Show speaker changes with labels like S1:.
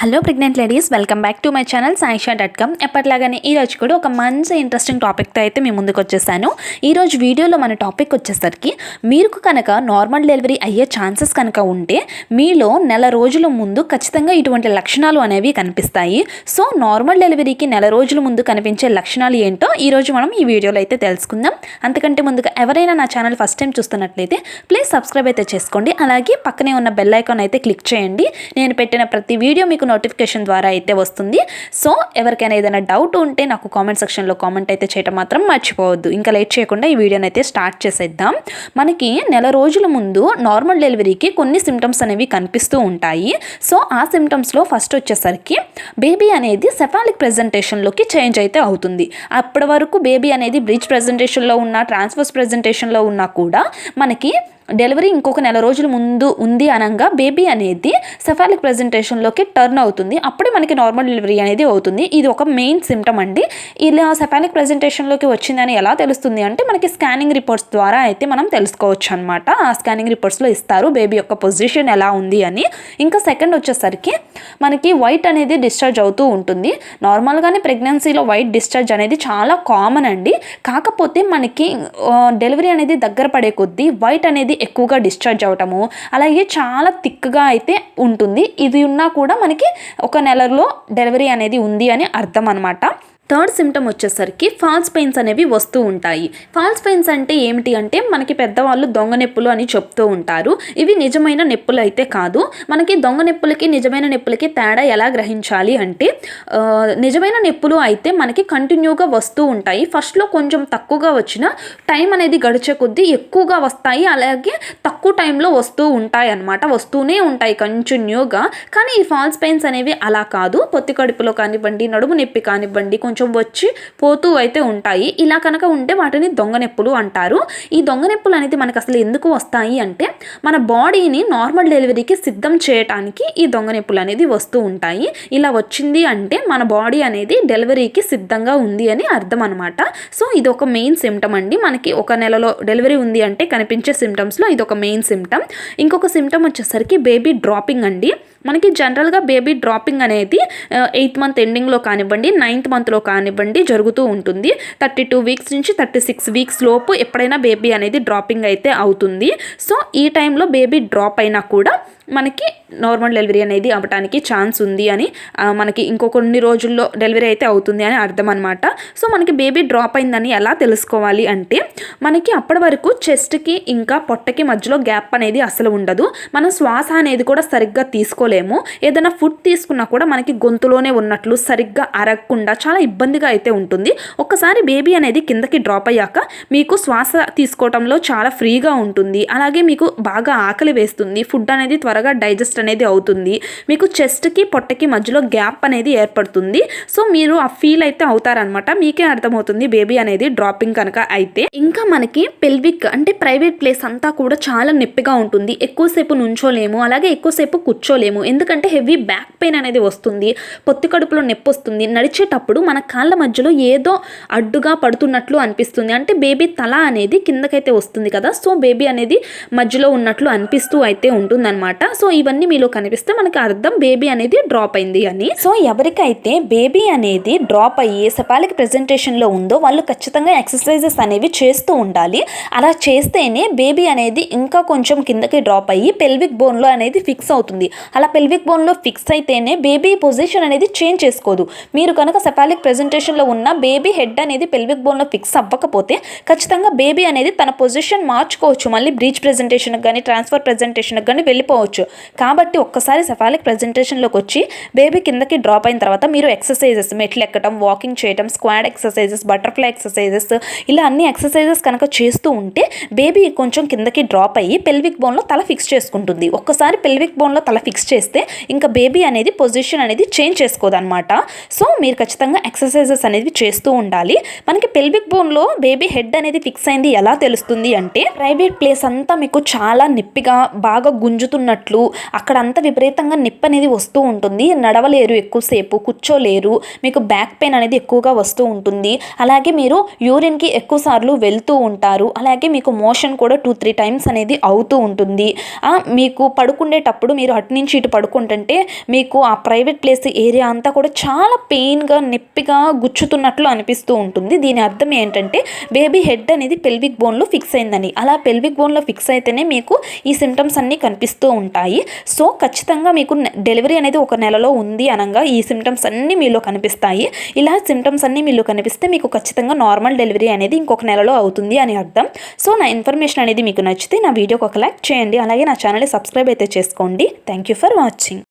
S1: Hello pregnant ladies welcome back to my channel Saisha dot com ఎప్పటిలాగానే ఈ రోజు కూడా ఒక మంచి ఇంట్రెస్టింగ్ టాపిక్తో అయితే మీ ముందుకు వచ్చేసాను. ఈరోజు వీడియోలో మన టాపిక్ వచ్చేసరికి మీకు కనుక నార్మల్ డెలివరీ అయ్యే ఛాన్సెస్ కనుక ఉంటే మీలో నెల రోజుల ముందు ఖచ్చితంగా ఇటువంటి లక్షణాలు అనేవి కనిపిస్తాయి. సో నార్మల్ డెలివరీకి నెల రోజుల ముందు కనిపించే లక్షణాలు ఏంటో ఈ రోజు మనం ఈ వీడియోలో అయితే తెలుసుకుందాం. అంతకంటే ముందుగా ఎవరైనా నా ఛానల్ ఫస్ట్ టైం చూస్తున్నట్లయితే ప్లీజ్ సబ్స్క్రైబ్ అయితే చేసుకోండి. అలాగే పక్కనే ఉన్న బెల్ ఐకాన్ అయితే క్లిక్ చేయండి. నేను పెట్టిన ప్రతి వీడియో మీకు నోటిఫికేషన్ ద్వారా అయితే వస్తుంది. సో ఎవరికైనా ఏదైనా డౌట్ ఉంటే నాకు కామెంట్ సెక్షన్లో కామెంట్ అయితే చేయటం మాత్రం మర్చిపోవద్దు. ఇంకా లేట్ చేయకుండా ఈ వీడియోని అయితే స్టార్ట్ చేసేద్దాం. మనకి నెల రోజుల ముందు నార్మల్ డెలివరీకి కొన్ని సిమ్టమ్స్ అనేవి కనిపిస్తూ ఉంటాయి. సో ఆ సిమ్టమ్స్లో ఫస్ట్ వచ్చేసరికి బేబీ అనేది సెఫాలిక్ ప్రెజెంటేషన్లోకి చేంజ్ అయితే అవుతుంది. అప్పటి వరకు బేబీ అనేది బ్రిడ్జ్ ప్రెజెంటేషన్లో ఉన్న ట్రాన్స్ఫర్స్ ప్రెజెంటేషన్లో ఉన్నా కూడా మనకి డెలివరీ ఇంకొక నెల రోజుల ముందు ఉంది అనగా బేబీ అనేది సెఫాలిక్ ప్రెజెంటేషన్లోకి టర్న్ అవుతుంది. అప్పుడే మనకి నార్మల్ డెలివరీ అనేది అవుతుంది. ఇది ఒక మెయిన్ సిమ్టమ్ అండి. ఇలా సెఫాలిక్ ప్రెజెంటేషన్లోకి వచ్చిందని ఎలా తెలుస్తుంది అంటే మనకి స్కానింగ్ రిపోర్ట్స్ ద్వారా అయితే మనం తెలుసుకోవచ్చు అనమాట ఆ స్కానింగ్ రిపోర్ట్స్లో ఇస్తారు బేబీ యొక్క పొజిషన్ ఎలా ఉంది అని. ఇంకా సెకండ్ వచ్చేసరికి మనకి వైట్ అనేది డిశ్చార్జ్ అవుతూ ఉంటుంది. నార్మల్గానే ప్రెగ్నెన్సీలో వైట్ డిశ్చార్జ్ అనేది చాలా కామన్ అండి. కాకపోతే మనకి డెలివరీ అనేది దగ్గర పడే కొద్దీ వైట్ అనేది ఎక్కువగా డిశ్చార్జ్ అవటము అలాగే చాలా థిక్గా అయితే ఉంటుంది. ఇది ఉన్నా కూడా మనకి ఒక నెలలో డెలివరీ అనేది ఉంది అని అర్థం అనమాట థర్డ్ సిమ్టమ్ వచ్చేసరికి ఫాల్స్ పెయిన్స్ అనేవి వస్తూ ఉంటాయి. ఫాల్స్ పెయిన్స్ అంటే ఏమిటి అంటే మనకి పెద్దవాళ్ళు దొంగ నొప్పులు అని చెప్తూ ఉంటారు. ఇవి నిజమైన నొప్పులు అయితే కాదు. మనకి దొంగ నొప్పులకి నిజమైన నొప్పులకి తేడా ఎలా గ్రహించాలి అంటే నిజమైన నొప్పులు అయితే మనకి కంటిన్యూగా వస్తూ ఉంటాయి. ఫస్ట్లో కొంచెం తక్కువగా వచ్చిన టైం అనేది గడిచే కొద్దీ ఎక్కువగా వస్తాయి. అలాగే తక్కువ టైంలో వస్తూ ఉంటాయి అన్నమాట. వస్తూనే ఉంటాయి కంటిన్యూగా. కానీ ఈ ఫాల్స్ పెయిన్స్ అనేవి అలా కాదు. పొత్తి కడుపులో కానివ్వండి నడుము నొప్పి కానివ్వండి కొంచెం కొంచెం వచ్చి పోతూ అయితే ఉంటాయి. ఇలా కనుక ఉంటే వాటిని దొంగ నొప్పులు అంటారు. ఈ దొంగ నొప్పులు అనేది మనకు అసలు ఎందుకు వస్తాయి అంటే మన బాడీని నార్మల్ డెలివరీకి సిద్ధం చేయటానికి ఈ దొంగ నొప్పులు అనేది వస్తూ ఉంటాయి. ఇలా వచ్చింది అంటే మన బాడీ అనేది డెలివరీకి సిద్ధంగా ఉంది అని అర్థం అనమాట సో ఇది ఒక మెయిన్ సిమ్టమ్ అండి. మనకి ఒక నెలలో డెలివరీ ఉంది అంటే కనిపించే సిమ్టమ్స్లో ఇది ఒక మెయిన్ సిమ్టమ్ ఇంకొక సిమ్టమ్ వచ్చేసరికి బేబీ డ్రాపింగ్ అండి. మనకి జనరల్గా బేబీ డ్రాపింగ్ అనేది ఎయిత్ మంత్ ఎండింగ్లో కానివ్వండి నైన్త్ మంత్లో కానివ్వండి జరుగుతూ ఉంటుంది. థర్టీ టూ వీక్స్ నుంచి థర్టీ సిక్స్ వీక్స్ లోపు ఎప్పుడైనా బేబీ అనేది డ్రాపింగ్ అయితే అవుతుంది. సో ఈ టైంలో బేబీ డ్రాప్ అయినా కూడా మనకి నార్మల్ డెలివరీ అనేది అవ్వటానికి ఛాన్స్ ఉంది అని మనకి ఇంకో కొన్ని రోజుల్లో డెలివరీ అయితే అవుతుంది అని అర్థం అనమాట సో మనకి బేబీ డ్రాప్ అయిందని ఎలా తెలుసుకోవాలి అంటే మనకి అప్పటి వరకు చెస్ట్కి ఇంకా పొట్టకి మధ్యలో గ్యాప్ అనేది అసలు ఉండదు. మనం శ్వాస అనేది కూడా సరిగ్గా తీసుకోలేము. ఏదైనా ఫుడ్ తీసుకున్నా కూడా మనకి గొంతులోనే ఉన్నట్లు సరిగ్గా అరగకుండా చాలా ఇబ్బందిగా అయితే ఉంటుంది. ఒక్కసారి బేబీ అనేది కిందకి డ్రాప్ అయ్యాక మీకు శ్వాస తీసుకోవటంలో చాలా ఫ్రీగా ఉంటుంది. అలాగే మీకు బాగా ఆకలి వేస్తుంది. ఫుడ్ అనేది త్వరగా డైజెస్ట్ అనేది అవుతుంది. మీకు చెస్ట్కి పొట్టకి మధ్యలో గ్యాప్ అనేది ఏర్పడుతుంది. సో మీరు ఆ ఫీల్ అయితే అవుతారనమాట మీకే అర్థమవుతుంది బేబీ అనేది డ్రాపింగ్ కనుక అయితే. ఇంకా మనకి పెల్విక్ అంటే ప్రైవేట్ ప్లేస్ అంతా కూడా చాలా నొప్పిగా ఉంటుంది. ఎక్కువసేపు నుంచోలేము అలాగే ఎక్కువసేపు కూర్చోలేము. ఎందుకంటే హెవీ బ్యాక్ పెయిన్ అనేది వస్తుంది. పొత్తి కడుపులో నొప్పి వస్తుంది. నడిచేటప్పుడు మన కాళ్ళ మధ్యలో ఏదో అడ్డుగా పడుతున్నట్లు అనిపిస్తుంది. అంటే బేబీ తల అనేది కిందకైతే వస్తుంది కదా. సో బేబీ అనేది మధ్యలో ఉన్నట్లు అనిపిస్తూ అయితే ఉంటుందన్నమాట. సో ఇవన్నీ మీలో కనిపిస్తే మనకి అర్థం బేబీ అనేది డ్రాప్ అయింది అని. సో ఎవరికైతే బేబీ అనేది డ్రాప్ అయ్యి సెపాలిక్ ప్రెజెంటేషన్లో ఉందో వాళ్ళు ఖచ్చితంగా ఎక్సర్సైజెస్ అనేవి చేస్తూ ఉండాలి. అలా చేస్తేనే బేబీ అనేది ఇంకా కొంచెం కిందకి డ్రాప్ అయ్యి పెల్విక్ బోన్లో అనేది ఫిక్స్ అవుతుంది. అలా పెల్విక్ బోన్లో ఫిక్స్ అయితేనే బేబీ పొజిషన్ అనేది చేంజ్ చేసుకోదు. మీరు కనుక సెపాలిక్ ప్రెజెంటేషన్లో ఉన్న బేబీ హెడ్ అనేది పెల్విక్ బోన్లో ఫిక్స్ అవ్వకపోతే ఖచ్చితంగా బేబీ అనేది తన పొజిషన్ మార్చుకోవచ్చు. మళ్ళీ బ్రీచ్ ప్రెజెంటేషన్కి కానీ ట్రాన్స్ఫర్ ప్రెజెంటేషన్కి కానీ వెళ్ళిపోవచ్చు. కాబట్టి ఒక్కసారి సెఫాలిక్ ప్రెజెంటేషన్లోకి వచ్చి బేబీ కిందకి డ్రాప్ అయిన తర్వాత మీరు ఎక్సర్సైజెస్ మెట్లు ఎక్కడం వాకింగ్ చేయడం స్క్వాడ్ ఎక్సర్సైజెస్ బటర్ఫ్లై ఎక్సర్సైజెస్ ఇలా అన్ని ఎక్సర్సైజెస్ కనుక చేస్తూ ఉంటే బేబీ కొంచెం కిందకి డ్రాప్ అయ్యి పెల్విక్ బోన్లో తల ఫిక్స్ చేసుకుంటుంది. ఒక్కసారి పెల్విక్ బోన్లో తల ఫిక్స్ చేస్తే ఇంకా బేబీ అనేది పొజిషన్ అనేది చేంజ్ చేసుకోదన్నమాట. సో మీరు ఖచ్చితంగా ఎక్సర్సైజెస్ అనేది చేస్తూ ఉండాలి. మనకి పెల్విక్ బోన్లో బేబీ హెడ్ అనేది ఫిక్స్ అయింది ఎలా తెలుస్తుంది అంటే ప్రైవేట్ ప్లేస్ అంతా మీకు చాలా నొప్పిగా బాగా గుంజుతున్నట్టు గుచ్చుతున్నట్లు అక్కడంతా విపరీతంగా నిప్ప అనేది వస్తూ ఉంటుంది. నడవలేరు ఎక్కువసేపు కూర్చోలేరు. మీకు బ్యాక్ పెయిన్ అనేది ఎక్కువగా వస్తూ ఉంటుంది. అలాగే మీరు యూరిన్కి ఎక్కువసార్లు వెళ్తూ ఉంటారు. అలాగే మీకు మోషన్ కూడా టూ త్రీ టైమ్స్ అనేది అవుతూ ఉంటుంది. మీకు పడుకునేటప్పుడు మీరు అటు నుంచి ఇటు పడుకుంటుంటే మీకు ఆ ప్రైవేట్ ప్లేస్ ఏరియా అంతా కూడా చాలా పెయిన్గా నొప్పిగా గుచ్చుతున్నట్లు అనిపిస్తూ ఉంటుంది. దీని అర్థం ఏంటంటే బేబీ హెడ్ అనేది పెల్విక్ బోన్లో ఫిక్స్ అయిందని. అలా పెల్విక్ బోన్లో ఫిక్స్ అయితేనే మీకు ఈ సిమ్టమ్స్ అన్నీ కనిపిస్తూ ఉంటాయి. ఉంటాయి. సో ఖచ్చితంగా మీకు డెలివరీ అనేది ఒక నెలలో ఉంది అనగా ఈ సిమ్టమ్స్ అన్నీ మీలో కనిపిస్తాయి. ఇలా సిమ్టమ్స్ అన్నీ మీలో కనిపిస్తే మీకు ఖచ్చితంగా నార్మల్ డెలివరీ అనేది ఇంకొక నెలలో అవుతుంది అని అర్థం. సో నా ఇన్ఫర్మేషన్ అనేది మీకు నచ్చితే నా వీడియోకి ఒక లైక్ చేయండి. అలాగే నా ఛానల్ని సబ్స్క్రైబ్ అయితే చేసుకోండి. Thank you for watching.